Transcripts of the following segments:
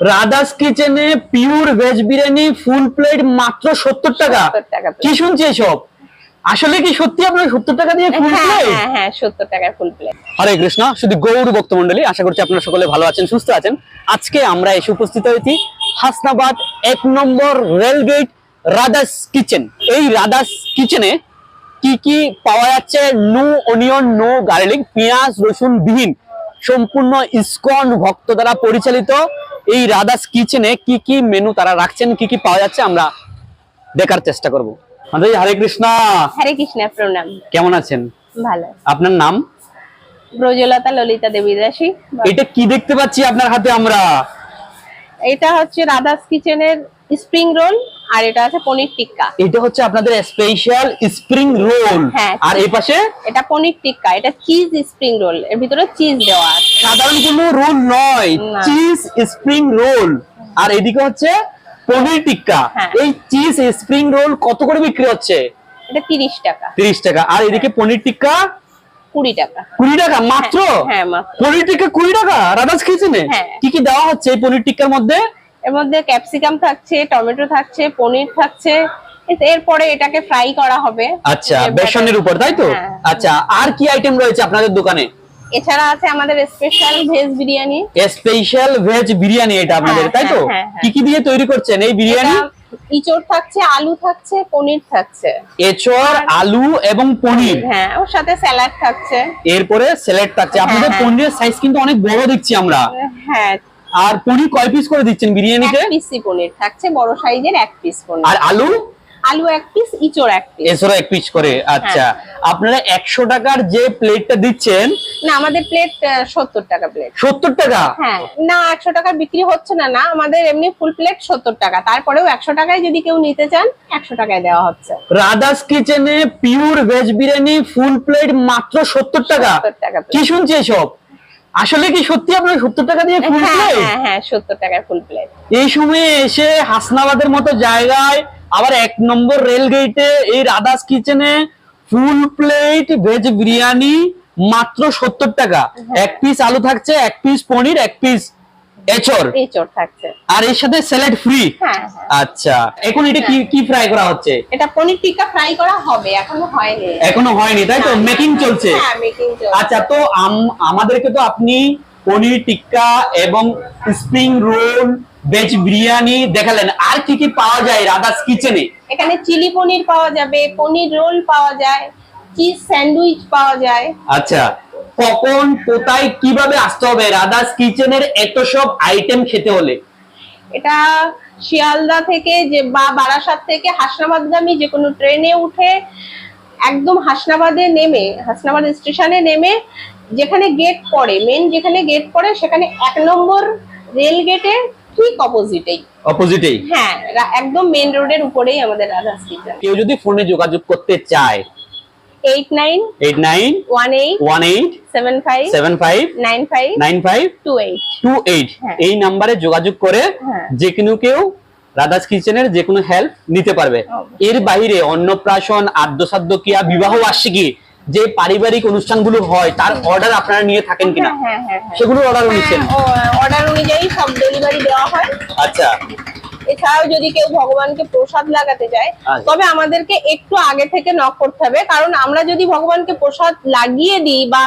রাধাস কিচেনে pure veg biryani full plate মাত্র সত্তর টাকা। কি শুনছি এসব? আসলে কি সত্যি আপনার সত্তর টাকা দিয়ে ফুল হ্যাঁ প্লেট হ্যাঁ হ্যাঁ সত্তর টাকার ফুল প্লেট হরে কৃষ্ণ শুধু গৌর ভক্ত মন্ডলী আশা করছি আপনারা সকলে ভালো আছেন সুস্থ আছেন। আজকে আমরা এসে উপস্থিত হয়েছি হাসনাবাদ এক নম্বর রেলগেট রাধাস কিচেন এই রাধাস কিচেনে কি কি পাওয়া যাচ্ছে? নো অনিয়ন নো গার্লিক পেঁয়াজ রসুন বিহীন। সম্পূর্ণ ইসকন ভক্ত দ্বারা পরিচালিত। এই রাধাস কিচেনে কি কি মেনু তারা রাখছেন কি কি পাওয়া যাচ্ছে আমরা দেখার চেষ্টা করব। আমাদের হরে কৃষ্ণা। হরে কৃষ্ণ প্রণাম। কেমন আছেন? ভালো। আপনার নাম? ব্রজলতা ললিতা দেবী দাসী। এটা কি দেখতে পাচ্ছি আপনার হাতে আমরা? এটা হচ্ছে রাধাস কিচেনের স্প্রিং রোল আর এটা আছে পনির টিক্কা। এটা হচ্ছে আপনাদের স্পেশাল স্প্রিং রোল হ্যাঁ। আর এই পাশে? এটা পনির টিক্কা এটা চিজ স্প্রিং রোল এর ভিতরে চিজ দেওয়া আছে। সাধারণ কোনো রোল নয় চিজ স্প্রিং রোল আর এদিকে হচ্ছে পনির টিক্কা। হ্যাঁ। এই চিজ স্প্রিং রোল কত করে বিক্রি হচ্ছে? এটা তিরিশ টাকা। তিরিশ টাকা। আর এদিকে পনির টিক্কা? কুড়ি টাকা। কুড়ি টাকা? মাত্র? হ্যাঁ মাত্র। পনির টিক্কা কুড়ি টাকা? রাধাস কিচেনে হ্যাঁ। কি কি দেওয়া হচ্ছে এই পনির টিক্কার মধ্যে? এর মধ্যে ক্যাপসিকাম থাকছে টমেটো থাকছে পনির থাকছে এরপরে এটাকে ফ্রাই করা হবে। আচ্ছা বেসনের উপর তাই তো? হ্যাঁ। আচ্ছা আর কি আইটেম রয়েছে আপনাদের দোকানে? এছাড়া আছে আমাদের special veg biryani special veg biryani এটা আপনাদের হ্যাঁ, তাই তো? হ্যাঁ। কি কি দিয়ে তৈরি করছেন এই বিরিয়ানি ইচড় থাকছে আলু থাকছে পনির থাকছে। এচর আলু এবং পনির। হ্যাঁ ওর সাথে স্যালাড থাকছে। এরপরে স্যালাড থাকছে। আপনাদের। পনিরের সাইজ কিন্তু অনেক বড় দেখছি আমরা। হ্যাঁ আর পনির কয় পিস করে দিচ্ছেন বিরিয়ানিতে? এক পিসি পনির থাকছে বড় সাইজের এক পিস পনির। আর আলু? আলু এক পিস ইচড় এক পিস এছাড়া এক পিস করে আচ্ছা। হ্যাঁ। আপনারা একশো টাকার যে প্লেটটা দিচ্ছেন না আমাদের প্লেট সত্তর টাকা প্লেট সত্তর টাকা? হ্যাঁ। না একশো টাকা বিক্রি হচ্ছে না না আমাদের এমনি ফুল প্লেট সত্তর টাকা। তারপরেও একশো টাকায় যদি কেউ নিতে চান একশো টাকায় দেওয়া হচ্ছে। রাধাস কিচেনে pure veg biryani full plate মাত্র সত্তর টাকা। সত্তর টাকা কি শুনছি এসব? আসলে কি সত্যি আপনার সত্তর টাকা দিয়ে ফুল হ্যাঁ প্লেট হ্যাঁ হ্যাঁ সত্তর টাকার ফুল প্লেট এই সময়ে এসে হাসনাবাদের মতো জায়গায় আবার এক নম্বর রেল গেটে এই রাধাস কিচেনে ফুল প্লেট ভেজ বিরিয়ানি মাত্র সত্তর টাকা। এক পিস আলু থাকছে এক পিস পনির এক পিস এচর ইচড় থাকছে। আর এর সাথে স্যালাড ফ্রি হ্যাঁ হ্যাঁ। আচ্ছা এখন এটা কি কি ফ্রাই করা হচ্ছে? এটা পনির টিক্কা ফ্রাই করা হবে এখনও হয়নি। এখনও হয়নি তাই তো? না, মেকিং চলছে। হ্যাঁ মেকিং চলছে। আচ্ছা তো আম- আমাদেরকে তো আপনি পনির টিক্কা এবং স্প্রিং রোল ভেজ বিরিয়ানি দেখালেন। আর কি কি পাওয়া যায় রাধাস কিচেনে এখানে চিলি পনির পাওয়া যাবে পনির রোল পাওয়া যায় চিজ স্যান্ডউইচ পাওয়া যায়। আচ্ছা কখন কোথায় কীভাবে আসতে হবে? রাধাস কিচেনের এত সব আইটেম খেতে হলে। এটা শিয়ালদা থেকে যে বা বারাসাত থেকে হাসনাবাদগামী যে কোনো ট্রেনে উঠে একদম হাসনাবাদে নেমে হাসনাবাদ স্টেশনে নেমে যেখানে গেট পড়ে মেন যেখানে গেট পড়ে সেখানে এক নম্বর রেল গেটের ঠিক অপোজিটেই অপোজিটেই হ্যাঁ একদম মেন রোডের উপরেই আমাদের রাধাস কিচেন। কেউ যদি ফোনে যোগাযোগ করতে চায় eight nine eight nine one eight one eight seven five seven five nine five nine five two eight two eight. এই নাম্বারে যোগাযোগ করে হ্যাঁ। যে কোনো কেউ রাধাস কিচেনের যে কোনো হেল্প নিতে পারবে। এর বাইরে অন্নপ্রাশন আদ্যসাধ্য ক্রিয়া বিবাহ বার্ষিকী যে পারিবারিক অনুষ্ঠানগুলো হয় তার অর্ডার আপনারা নিয়ে থাকেন কিনা? সেগুলো অর্ডার নিচ্ছেন অর্ডার অনুযায়ী। সব ডেলিভারি দেওয়া হয়। আচ্ছা। এছাড়াও যদি কেউ ভগবানকে প্রসাদ লাগাতে চায় আচ্ছা। তবে আমাদেরকে একটু আগে থেকে নক করতে হবে কারণ আমরা যদি ভগবানকে প্রসাদ লাগিয়ে দিই বা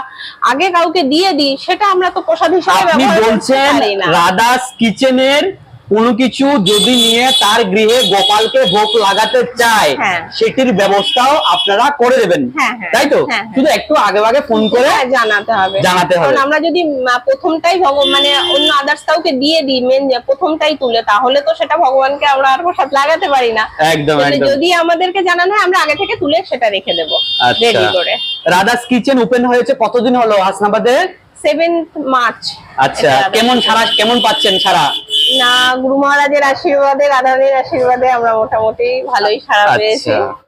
আগে কাউকে দিয়ে দিই সেটা আমরা তো প্রসাদ হিসাবে ব্যবহার করতে বলছেন পারি না রাধাস কিচেনের কোনো কিছু যদি নিয়ে তার গৃহে গোপালকে ভোগ লাগাতে চায় হ্যাঁ। সেটির ব্যবস্থাও আপনারা করে দেবেন। হ্যাঁ, হ্যাঁ। তাই তো। শুধু একটু আগে আগে ফোন করে জানাতে হবে। জানাতে হবে। কারণ আমরা যদি প্রথমটাই ভগবান মানে অন্য আদার্স কাউকে দিয়ে দিই মেন প্রথমটাই তুলে তাহলে তো সেটা ভগবানকে আমরা আর প্রসাদ লাগাতে পারি না। একদম যদি আমাদেরকে জানানো হয় আমরা আগে থেকে তুলে সেটা রেখে দেবো আচ্ছা। রেডি করে। রাধাস কিচেন ওপেন হয়েছে কতদিন হলো হাসনাবাদে? সেভেন্থ মার্চ আচ্ছা কেমন সারা কেমন পাচ্ছেন সারা? না গুরু মহারাজের আশীর্বাদে রাধানের আশীর্বাদে আমরা মোটামুটি ভালোই সারা পেয়েছি। আচ্ছা